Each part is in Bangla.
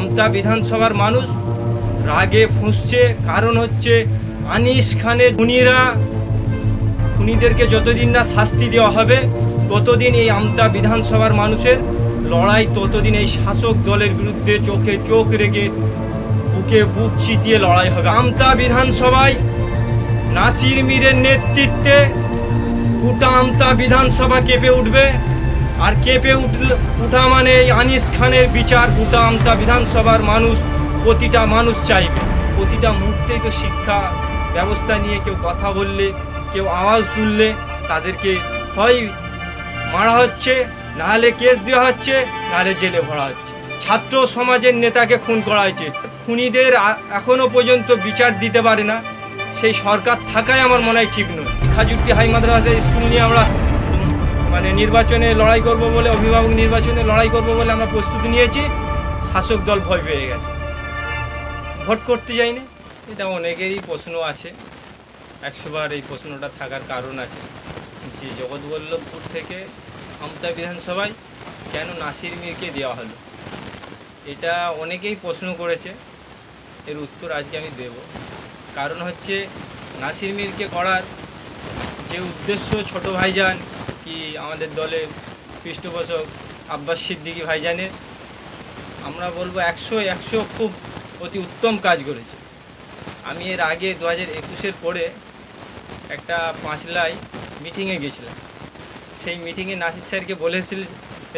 আমতা বিধানসভার মানুষ রাগে ফুঁসছে, কারণ হচ্ছে আনিস খানের খুনিরা, খুনিদেরকে যতদিন না শাস্তি দেওয়া হবে, ততদিন এই আমতা বিধানসভার মানুষের লড়াই, ততদিন এই শাসক দলের বিরুদ্ধে চোখে চোখ রেখে বুকে বুক চিতিয়ে লড়াই হবে। আমতা বিধানসভায় নাসির মীরের নেতৃত্বে গোটা আমতা বিধানসভা কেঁপে উঠবে। আর কেঁপে উঠল উঠা মানে আনিস খানের বিচার গোটা আমতা বিধানসভার মানুষ, প্রতিটা মানুষ চাইবে। প্রতিটা মুহূর্তেই তো শিক্ষা ব্যবস্থা নিয়ে কেউ কথা বললে, কেউ আওয়াজ তুললে তাদেরকে হয় মারা হচ্ছে, নাহলে কেস দেওয়া হচ্ছে, নাহলে জেলে ভরা হচ্ছে। ছাত্র সমাজের নেতাকে খুন করা হয়েছে। খুনিদের এখনও পর্যন্ত বিচার দিতে পারে না। সেই সরকার থাকাই আমার মনে হয় ঠিক নয়। খাজুরটি হাই মাদ্রাসা স্কুল নিয়ে আমরা মানে নির্বাচনে লড়াই করব বলে, অভিভাবক নির্বাচনে লড়াই করব বলে আমরা প্রস্তুতি নিয়েছি, শাসক দল ভয় পেয়ে গেছে। ভোট করতে যাইনি, এটা অনেকেরই প্রশ্ন আছে। একশোবার এই প্রশ্নটা থাকার কারণ আছে। যে জগৎবল্লভপুর থেকে আমতা বিধানসভায় কেন নাসির মিরকে দেওয়া হলো? এটা অনেকেই প্রশ্ন করেছে, এর উত্তর আজকে আমি দেব। কারণ হচ্ছে, নাসির মিরকে করার যে উদ্দেশ্য ছোট ভাইজান কি আমাদের দলে পৃষ্ঠপোষক আব্বাস সিদ্দিকী ভাইজানের? আমরা বলব একশো একশো খুব অতি উত্তম কাজ করেছে। আমি এর আগে দু হাজার একুশের পরে একটা পাঁচলাই মিটিংয়ে গেছিলাম। সেই মিটিংয়ে নাসির স্যারকে বলেছিল,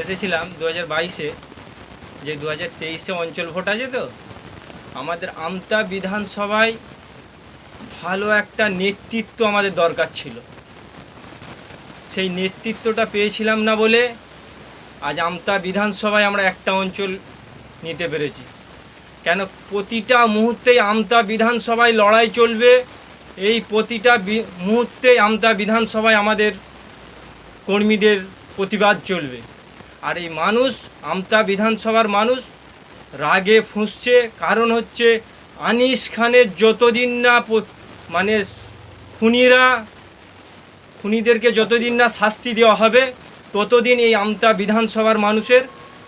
এসেছিলাম দু হাজার বাইশে যে দু হাজার তেইশে অঞ্চল ভোট আছে তো? আমাদের আমতা বিধানসভায় ভালো একটা নেতৃত্ব আমাদের দরকার ছিল। সেই নেতৃত্বটা পেয়েছিলাম না বলে আজ আমতা বিধানসভায় আমরা একটা অঞ্চল নিতে পেরেছি। কেন প্রতিটা মুহূর্তেই আমতা বিধানসভায় লড়াই চলবে, এই প্রতিটা মুহূর্তেই আমতা বিধানসভায় আমাদের কর্মীদের প্রতিবাদ চলবে। আর এই মানুষ, আমতা বিধানসভার মানুষ রাগে ফুঁসছে, কারণ হচ্ছে আনিস খানের যতদিন না মানে খুনিরা খুনিদেরকে যতদিন না শাস্তি দেওয়া হবে, ততদিন এই আমতা বিধানসভার মানুষের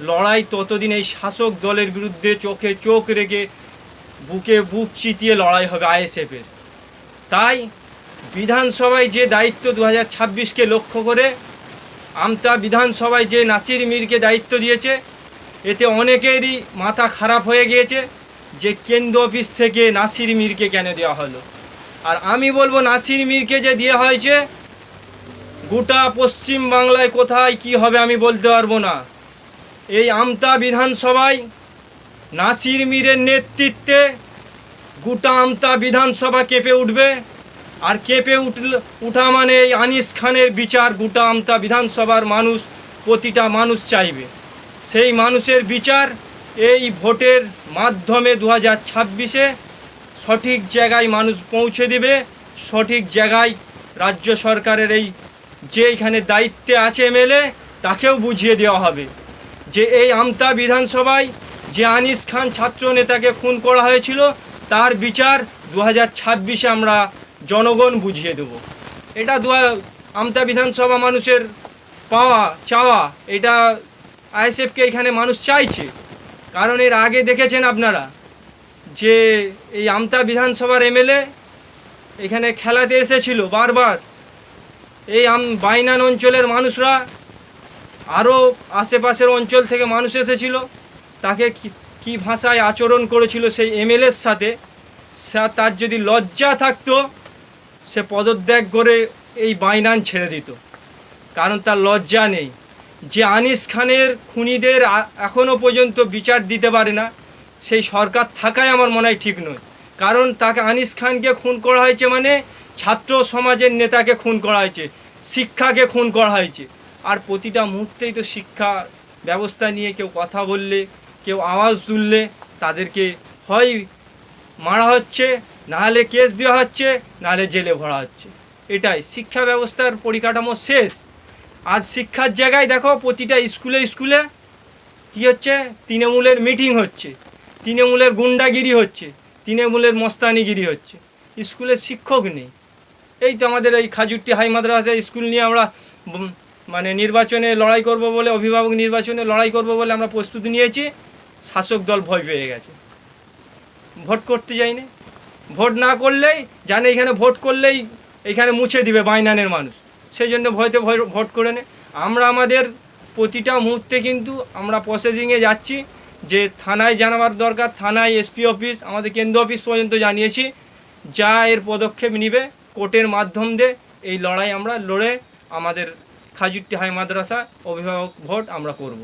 লড়াই, ততদিন এই শাসক দলের বিরুদ্ধে চোখে চোখ রেখে বুকে বুক চিতিয়ে লড়াই হবে আইএসএফের। তাই বিধানসভায় যে দায়িত্ব দু হাজার ছাব্বিশকে লক্ষ্য করে আমতা বিধানসভায় যে নাসির মীরকে দায়িত্ব দিয়েছে, এতে অনেকেরই মাথা খারাপ হয়ে গিয়েছে যে কেন্দ্র অফিস থেকে নাসির মীরকে কেন দেওয়া হলো। আর আমি বলব, নাসির মীরকে যে দেওয়া হয়েছে গোটা পশ্চিম বাংলায় কোথায় কি হবে আমি বলতে পারব না। এই আমতা বিধানসভায় নাসির মীরের নেতৃত্বে গোটা আমতা বিধানসভা কেঁপে উঠবে। আর কেঁপে উঠল, উঠা মানে এই আনিস খানের বিচার গোটা আমতা বিধানসভার মানুষ, প্রতিটা মানুষ চাইবে। সেই মানুষের বিচার এই ভোটের মাধ্যমে দু হাজার ছাব্বিশে সঠিক জায়গায় মানুষ পৌঁছে দেবে, সঠিক জায়গায় রাজ্য সরকারের এই যে এখানে দায়িত্বে আছে এমএলএ, তাকেও বুঝিয়ে দেওয়া হবে যে এই আমতা বিধানসভায় যে আনিস খান ছাত্র নেতাকে খুন করা হয়েছিল, তার বিচার দু হাজার ছাব্বিশে আমরা জনগণ বুঝিয়ে দেব। এটা দু আমতা বিধানসভা মানুষের পাওয়া, চাওয়া, এটা আইএসএফকে এখানে মানুষ চাইছে। কারণ এর আগে দেখেছেন আপনারা যে এই আমতা বিধানসভার এমএলএ এখানে খেলাতে এসেছিল বারবার। এই বাইনান অঞ্চলের মানুষরা আরও আশেপাশের অঞ্চল থেকে মানুষ এসেছিল। তাকে কি, কী ভাষায় আচরণ করেছিল সেই এমএলএর সাথে তার যদি লজ্জা থাকতো, সে পদত্যাগ করে এই বাইনান ছেড়ে দিত। কারণ তার লজ্জা নেই। যে আনিস খানের খুনিদের এখনও পর্যন্ত বিচার দিতে পারে না, সেই সরকার থাকাই আমার মনে হয় ঠিক নয়। কারণ তাকে আনিস খানকে খুন করা হয়েছে মানে ছাত্র সমাজের নেতাকে খুন করা হয়েছে, শিক্ষাকে খুন করা হয়েছে। আর প্রতিটা মুহূর্তেই তো শিক্ষা ব্যবস্থা নিয়ে কেউ কথা বললে, কেউ আওয়াজ তুললে তাদেরকে হয় মারা হচ্ছে নাহলে কেস দেওয়া হচ্ছে নাহলে জেলে ভরা হচ্ছে। এটাই, শিক্ষা ব্যবস্থার পরিকাঠামো শেষ। আজ শিক্ষার জায়গায় দেখো প্রতিটা স্কুলে স্কুলে কী হচ্ছে? তৃণমূলের মিটিং হচ্ছে, তৃণমূলের গুন্ডাগিরি হচ্ছে, তৃণমূলের মস্তানিগিরি হচ্ছে। স্কুলে শিক্ষক নেই। এই তো আমাদের এই খাজুরটি হাই মাদ্রাসা স্কুল নিয়ে আমরা মানে নির্বাচনে লড়াই করব বলে, অভিভাবক নির্বাচনে লড়াই করব বলে আমরা প্রস্তুতি নিয়েছি। শাসক দল ভয় পেয়ে গেছে। ভোট করতে যায়নি ভোট না করলেই, জানে এখানে ভোট করলেই এখানে মুছে দিবে বাইনানের মানুষ। সেই জন্য ভয়তে ভয়, ভোট করে নে। আমরা আমাদের প্রতিটা মুহূর্তে কিন্তু আমরা প্রসেসিংয়ে যাচ্ছি যে থানায় জানাবার দরকার, থানায় এসপি অফিস আমাদের কেন্দ্র অফিস পর্যন্ত জানিয়েছি। যা এর পদক্ষেপ নিবে। কোর্টের মাধ্যম দিয়ে এই লড়াই আমরা লড়ে আমাদের খাজুরটি হাই মাদ্রাসা অভিভাবক ভোট আমরা করব।